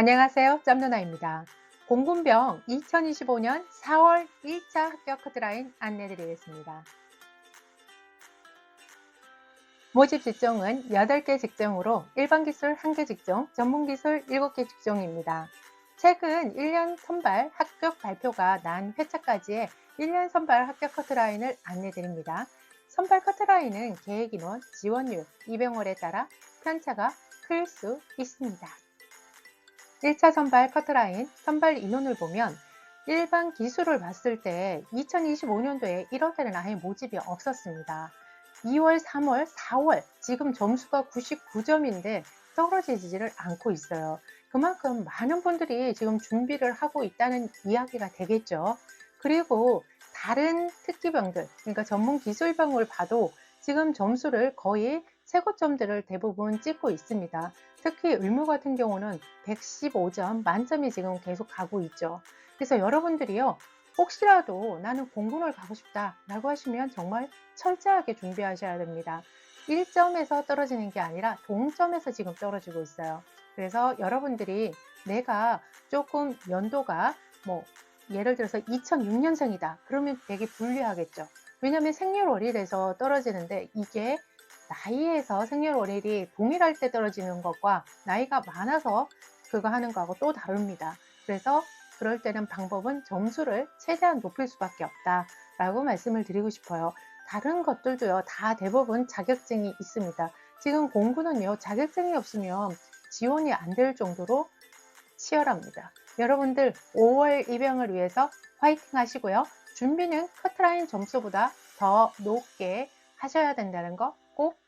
안녕하세요. 짬누나입니다. 공군병 2025년 4월 1차 합격 커트라인 안내드리겠습니다. 모집 직종은 8개 직종으로 일반 기술 1개 직종, 전문 기술 7개 직종입니다. 최근 1년 선발 합격 발표가 난 회차까지의 1년 선발 합격 커트라인을 안내드립니다. 선발 커트라인은 계획 인원, 지원율, 입영월에 따라 편차가 클 수 있습니다. 1차 선발 커트라인 선발 인원을 보면 일반 기술을 봤을 때 2025년도에 1월달에는 아예 모집이 없었습니다. 2월, 3월, 4월 지금 점수가 99점인데 떨어지지를 않고 있어요. 그만큼 많은 분들이 지금 준비를 하고 있다는 이야기가 되겠죠. 그리고 다른 특기병들, 그러니까 전문 기술병을 봐도 지금 점수를 거의 최고점들을 대부분 찍고 있습니다. 특히 의무 같은 경우는 115점 만점이 지금 계속 가고 있죠. 그래서 여러분들이요, 혹시라도 나는 공군을 가고 싶다 라고 하시면 정말 철저하게 준비하셔야 됩니다. 1점에서 떨어지는 게 아니라 동점에서 지금 떨어지고 있어요. 그래서 여러분들이 내가 조금 연도가 뭐 예를 들어서 2006년생이다. 그러면 되게 불리하겠죠. 왜냐하면 생년월일에서 떨어지는데 이게 나이에서 생년월일이 동일할 때 떨어지는 것과 나이가 많아서 그거 하는 거하고 또 다릅니다. 그래서 그럴 때는 방법은 점수를 최대한 높일 수밖에 없다라고 말씀을 드리고 싶어요. 다른 것들도요, 다 대부분 자격증이 있습니다. 지금 공부는요, 자격증이 없으면 지원이 안 될 정도로 치열합니다. 여러분들 5월 입영을 위해서 화이팅 하시고요. 준비는 커트라인 점수보다 더 높게 하셔야 된다는 거꼭